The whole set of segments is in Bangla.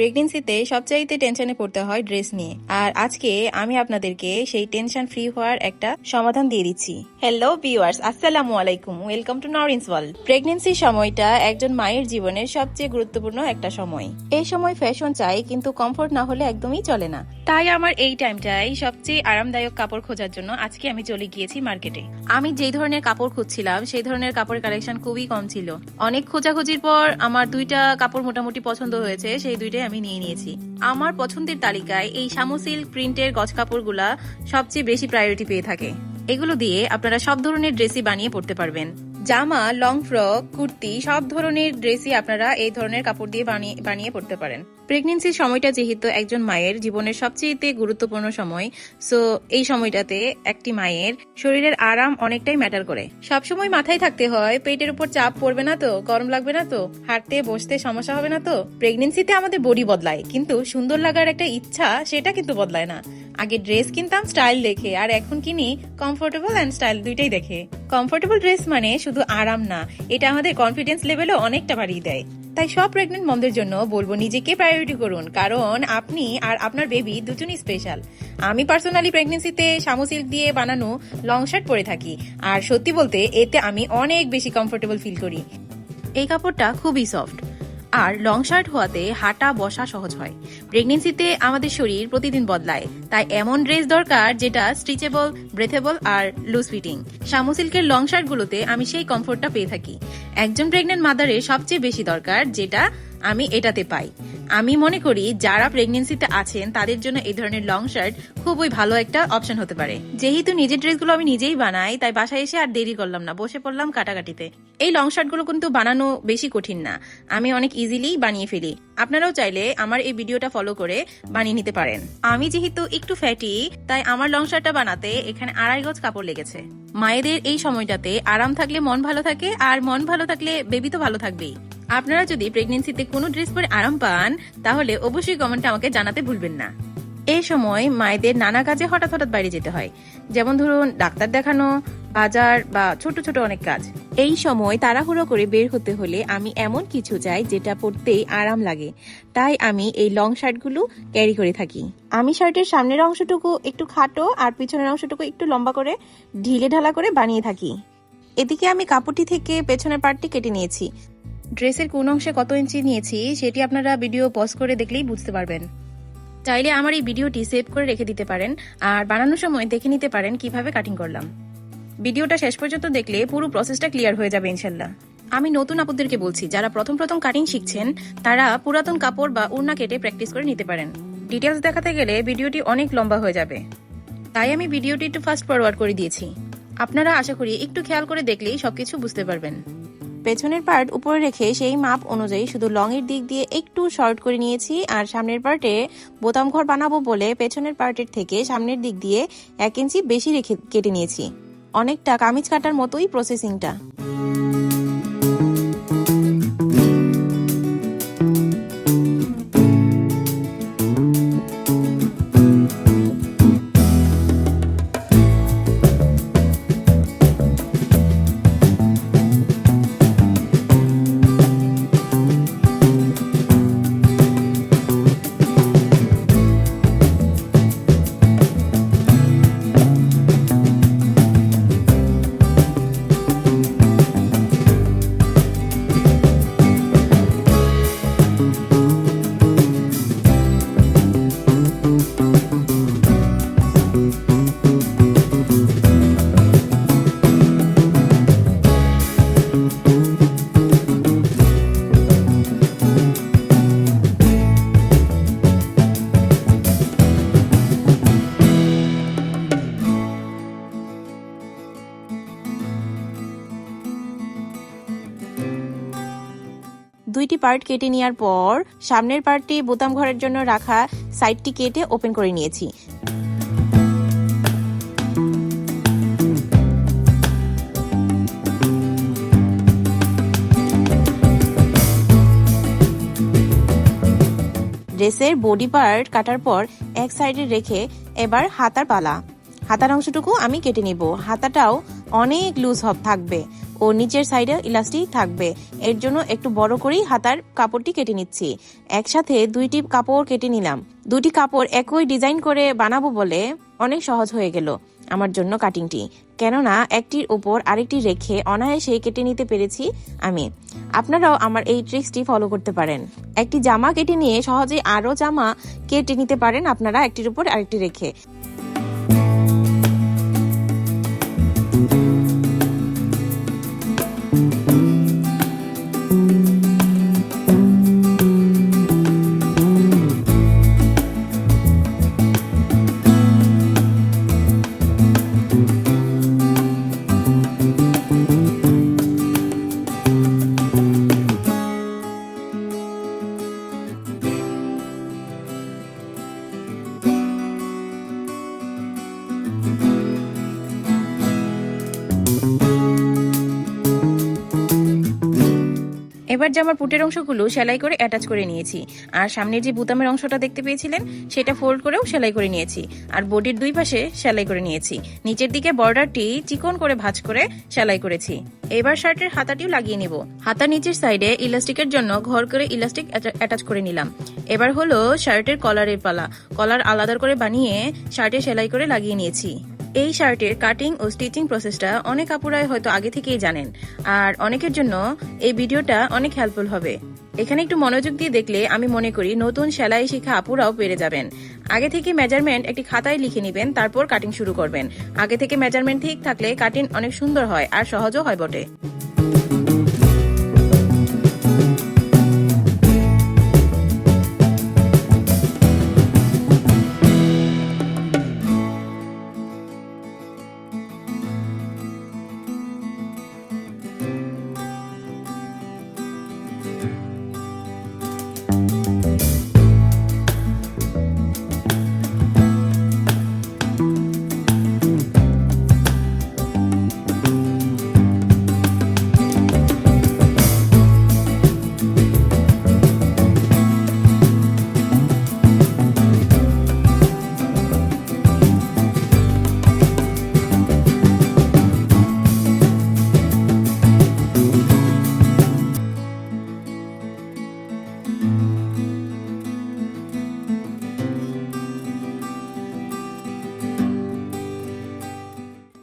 প্রেগনেন্সিতে সবচাইতে টেনশনে পড়তে হয় ড্রেস নিয়ে। আর আজকে আমি আপনাদেরকে সেই টেনশন ফ্রি হওয়ার একটা সমাধান দিয়ে দিচ্ছি। হ্যালো ভিউয়ার্স আসসালামু আলাইকুম ওয়েলকাম টু নরিন্স ওয়ার্ল্ড প্রেগনেন্সির সময়টা একজন মায়ের জীবনের সবচেয়ে গুরুত্বপূর্ণ একটা সময়। এই সময় ফ্যাশন চাই, কিন্তু কমফোর্ট না হলে একদমই চলে না। তাই আমার এই টাইমটাই সবচেয়ে আরামদায়ক কাপড় খোঁজার জন্য আজকে আমি চলে গিয়েছি মার্কেটে আমি যেই ধরনের কাপড় খুঁজছিলাম, সেই ধরনের কাপড়ের কালেকশন খুবই কম ছিল। অনেক খোঁজাখুঁজির পর আমার দুইটা কাপড় মোটামুটি পছন্দ হয়েছে, সেই দুইটাই আমি নিয়ে নিয়েছি। আমার পছন্দের তালিকায় এই সামোসিল্ক প্রিন্টের গজ কাপড়গুলা সবচেয়ে বেশি প্রায়োরিটি পেয়ে থাকে। এগুলো দিয়ে আপনারা সব ধরনের ড্রেসই বানিয়ে পড়তে পারবেন। জামা লং ফ্রক কুর্তি, সব ধরনের ড্রেসই আপনারা এই ধরনের কাপড় দিয়ে বানিয়ে বানিয়ে পড়তে পারেন। প্রেগনেন্সির সময়টা যেহেতু একজন মায়ের, জীবনের সবচেয়ে গুরুত্বপূর্ণ সময় সো এই সময়টাতে একটি মায়ের শরীরের আরাম অনেকটাই ম্যাটার করে। সবসময় মাথায় থাকতে হয়, পেটের উপর চাপ পড়বে না তো, গরম লাগবে না তো, হাঁটতে, বসতে সমস্যা হবে না তো। প্রেগনেন্সিতে আমাদের বডি বদলায়, কিন্তু সুন্দর লাগার একটা ইচ্ছা, সেটা কিন্তু বদলায় না। আগে ড্রেস কিনতাম স্টাইল দেখে, আর এখন কিনি কমফোর্টেবল অ্যান্ড স্টাইল দুইটাই দেখে। কমফোর্টেবল ড্রেস মানে শুধু আরাম না, এটা আমাদের কনফিডেন্স লেভেলও অনেকটা বাড়িয়ে দেয়। তাই সব প্রেগনেন্ট মমদের জন্য বলব নিজেকে প্রায়োরিটি করুন, কারণ আপনি আর আপনার বেবি দুজনই স্পেশাল আমি পার্সোনালি প্রেগনেন্সিতে সামু সিল্ক দিয়ে বানানো লং শার্ট পরে থাকি, আর সত্যি বলতে এতে আমি অনেক বেশি কমফোর্টেবল ফিল করি। এই কাপড়টা খুবই সফট আর লং শার্ট হওয়াতে হাঁটা, বসা সহজ হয়। প্রেগনেন্সিতে আমাদের শরীর প্রতিদিন বদলায়, তাই এমন ড্রেস দরকার যেটা স্ট্রিচেবল, ব্রেথেবল আর লুজ ফিটিং। শামু সিল্কের লং শার্টগুলোতে আমি সেই কমফোর্টটা পেয়ে থাকি। একজন প্রেগনেন্ট মাদারের সবচেয়ে বেশি দরকার যেটা আমি এটাতে পাই। আমি মনে করি যারা প্রেগনেন্সিতে আছেন, তাদের জন্য এই ধরনের লং শার্ট খুবই ভালো একটা অপশন হতে পারে। যেহেতু নিজের ড্রেসগুলো আমি নিজেই বানাই, তাই বাসায় এসে আর দেরি করলাম না, বসে পড়লাম কাটাকাটিতে। এই লং শার্টগুলো কিন্তু বানানো বেশি কঠিন না, আমি অনেক ইজিলি বানিয়ে ফেলি। আপনারাও চাইলে আমার এই ভিডিওটা ফলো করে বানিয়ে নিতে পারেন। আমি যেহেতু একটু ফ্যাটি তাই আমার লং শার্টটা বানাতে এখানে আড়াই গজ কাপড় লেগেছে। মায়েদের এই সময়টাতে আরাম থাকলে মন ভালো থাকে, আর মন ভালো থাকলে বেবি তো ভালো থাকবেই। আপনারা যদি প্রেগনেন্সিতে কোনো ড্রেস পরে আরাম পান, তাহলে অবশ্যই কমেন্টে আমাকে জানাতে ভুলবেন না। এই সময় মায়েদের নানা কাজে হঠাৎ হঠাৎ বাইরে যেতে হয়। যেমন ধরুন, ডাক্তার দেখানো, বাজার বা ছোট ছোট অনেক কাজ। এই সময় তাড়াহুড়ো করে বের হতে হলে আমি এমন কিছু চাই যেটা পরতেই আরাম লাগে। তাই আমি এই লং শার্টগুলো ক্যারি করে থাকি। আমি শার্টের সামনের অংশটুকু একটু খাটো আর পিছনের অংশটুকু একটু লম্বা করে ঢিলে ঢালা করে বানিয়ে থাকি। এদিকে আমি কাপড়টি থেকে পেছনের পার্টটি কেটে নিয়েছি। ড্রেসের কোন অংশে কত ইঞ্চি নিয়েছি, সেটি আপনারা ভিডিও পজ করে দেখলেই বুঝতে পারবেন। চাইলে আমার এই ভিডিওটি সেভ করে রেখে দিতে পারেন আর বানানোর সময় দেখে নিতে পারেন কীভাবে কাটিং করলাম। ভিডিওটা শেষ পর্যন্ত দেখলে পুরো প্রসেসটা ক্লিয়ার হয়ে যাবে ইনশাল্লাহ আমি নতুন আপুদেরকে বলছি, যারা প্রথম প্রথম কাটিং শিখছেন, তারা পুরাতন কাপড় বা উড়না কেটে প্র্যাকটিস করে নিতে পারেন। ডিটেলস দেখাতে গেলে ভিডিওটি অনেক লম্বা হয়ে যাবে। তাই আমি ভিডিওটি একটু ফাস্ট ফরওয়ার্ড করে দিয়েছি। আপনারা আশা করি একটু খেয়াল করে দেখলেই সবকিছু বুঝতে পারবেন। পেছনের পার্ট উপরে রেখে সেই মাপ অনুযায়ী শুধু লং এর দিক দিয়ে একটু শর্ট করে নিয়েছি, আর সামনের পার্টে বোতাম ঘর বানাবো বলে পেছনের পার্টের থেকে সামনের দিক দিয়ে এক ইঞ্চি বেশি রেখে কেটে নিয়েছি। অনেকটা কামিজ কাটার মতোই প্রসেসিংটা পার্ট কেটে নেওয়ার পর সামনের পার্টটি বোতাম ঘরের জন্য রাখা সাইডটি কেটে ওপেন করে নিয়েছি। ড্রেসের বডি পার্ট কাটার পর এক সাইডে রেখে এবার হাতার পালা। হাতার অংশটুকু আমি কেটে নিব। হাতাটাও অনেক লুজ হব থাকবে। ও নিচের সাইডে ইলাস্টিক থাকবে। এর জন্য একটু বড় করেই হাতার কাপড়টি কেটে নিচ্ছি। একসাথে দুইটি কাপড় কেটে নিলাম। দুটি কাপড় একই ডিজাইন করে বানাবো বলে অনেক সহজ হয়ে গেল আমার জন্য কাটিংটি। কেননা একটির উপর আরেকটি রেখে অনায়াসে কেটে নিতে পেরেছি আমি। আপনারাও আমার এই ট্রিক্সটি ফলো করতে পারেন। একটি জামা কেটে নিয়ে সহজে আরও জামা কেটে নিতে পারেন আপনারা একটির উপর আরেকটি রেখে। এবার জামার পুটের অংশগুলো সেলাই করে অ্যাটাচ করে নিয়েছি। আর সামনের যে বুতামের অংশটা দেখতে পেয়েছিলেন, সেটা ফোল্ড করেও সেলাই করে নিয়েছি। আর বডির দুই পাশে সেলাই করে নিয়েছি। নিচের দিকে বর্ডারটি চিকন করে ভাঁজ করে সেলাই করেছি। এবার শার্টের হাতাটিও লাগিয়ে নিব। হাতার নিচের সাইডে ইলাস্টিকের জন্য ঘর করে ইলাস্টিক অ্যাটাচ করে নিলাম। এবার হলো শার্টের কলারের পালা। কলার আলাদা করে বানিয়ে শার্টে সেলাই করে লাগিয়ে নিয়েছি। এই শার্টের কাটিং ও স্টিচিং প্রসেসটা অনেক আপুরাই হয়তো আগে থেকেই জানেন। আর অনেকের জন্য এই ভিডিওটা অনেক হেল্পফুল হবে। এখানে একটু মনোযোগ দিয়ে দেখলে আমি মনে করি নতুন সেলাই শিখা আপুরাও পেরে যাবেন। আগে থেকে মেজারমেন্ট একটি খাতায় লিখে নেবেন, তারপর কাটিং শুরু করবেন। আগে থেকে মেজারমেন্ট ঠিক থাকলে কাটিং অনেক সুন্দর হয় আর সহজও হয় বটে।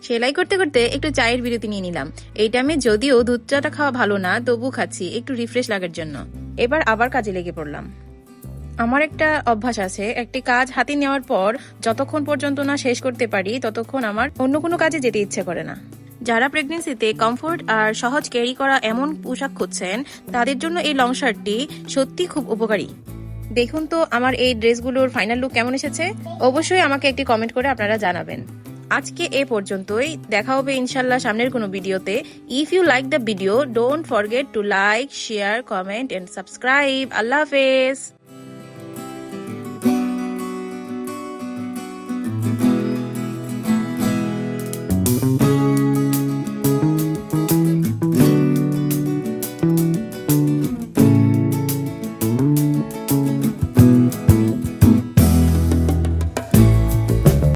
সেলাই করতে করতে একটু চায়ের বিরতি নিয়ে নিলাম। এই টাইমে যদিও দুধ চাটা খাওয়া ভালো না তবু খাচ্ছি, একটু রিফ্রেশ লাগার জন্য। এবার আবার কাজে লেগে পড়লাম। আমার একটা অভ্যাস আছে, একটি কাজ হাতে নেওয়ার পর যতক্ষণ পর্যন্ত না শেষ করতে পারি, ততক্ষণ আমার অন্য কোনো কাজে যেতে ইচ্ছে করে না। যারা প্রেগনেন্সিতে কমফোর্ট আর সহজ ক্যারি করা এমন পোশাক খুঁজছেন, তাদের জন্য এই লং শার্টটি সত্যি খুব উপকারী। দেখুন তো আমার এই ড্রেসগুলোর ফাইনাল লুক কেমন এসেছে? অবশ্যই আমাকে একটি কমেন্ট করে আপনারা জানাবেন। আজকে এ পর্যন্তই। দেখা হবে ইনশাল্লাহ সামনের কোনো ভিডিওতে। If you like the video don't forget to like share comment and subscribe আল্লাহ হাফেজ।